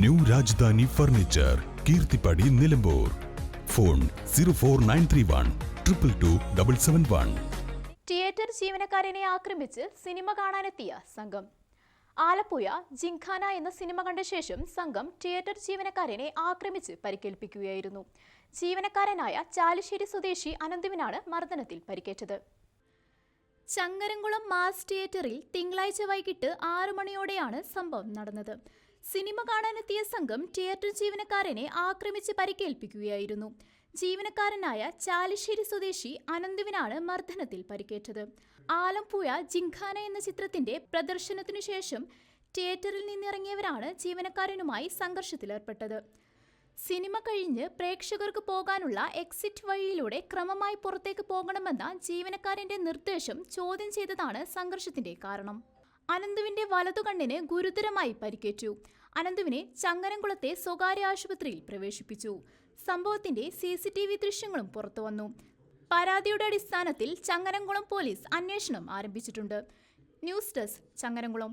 New Rajadhani furniture Keerthippadi Nilambur. Phone zero four nine three one triple two double seven one. Theatre ജീവനക്കാരനെ ആക്രമിച്ച് cinema കാണാനെത്തിയ സംഘം. ആലപ്പുഴ ജിങ്ഖാന എന്ന cinema കണ്ട ശേഷം സംഘം തിയേറ്റർ ജീവനക്കാരനെ ആക്രമിച്ച് പരിക്കേൽപ്പിക്കുകയായിരുന്നു. ജീവനക്കാരനായ ചാലിശ്ശേരി സ്വദേശി അനന്തുവിനാണ് മർദ്ദനത്തിൽ പരിക്കേറ്റത്. ചങ്ങരംകുളം മാസ് തിയേറ്ററിൽ തിങ്കളാഴ്ച വൈകിട്ട് ആറു മണിയോടെയാണ് സംഭവം നടന്നത്. സിനിമ കാണാനെത്തിയ സംഘം തിയേറ്റർ ജീവനക്കാരനെ ആക്രമിച്ച് പരിക്കേൽപ്പിക്കുകയായിരുന്നു. ജീവനക്കാരനായ ചാലിശ്ശേരി സ്വദേശി അനന്തുവിനാണ് മർദ്ദനത്തിൽ പരിക്കേറ്റത്. ആലപ്പുഴ ജിംഖാന എന്ന ചിത്രത്തിന്റെ പ്രദർശനത്തിനു ശേഷം തിയേറ്ററിൽ നിന്നിറങ്ങിയവരാണ് ജീവനക്കാരനുമായി സംഘർഷത്തിലേർപ്പെട്ടത്. സിനിമ കഴിഞ്ഞ് പ്രേക്ഷകർക്ക് പോകാനുള്ള എക്സിറ്റ് വഴിയിലൂടെ ക്രമമായി പുറത്തേക്ക് പോകണമെന്ന ജീവനക്കാരന്റെ നിർദ്ദേശം ചോദ്യം ചെയ്തതാണ് സംഘർഷത്തിന്റെ കാരണം. അനന്തുവിന്റെ വലതുകണ്ണിന് ഗുരുതരമായി പരിക്കേറ്റു. അനന്തുവിനെ ചങ്ങരംകുളത്തെ സ്വകാര്യ ആശുപത്രിയിൽ പ്രവേശിപ്പിച്ചു. സംഭവത്തിന്റെ സി സി ടി വി ദൃശ്യങ്ങളും പുറത്തുവന്നു പരാതിയുടെ അടിസ്ഥാനത്തിൽ ചങ്ങരംകുളം പോലീസ് അന്വേഷണം ആരംഭിച്ചിട്ടുണ്ട്. News desk Changaramkulam.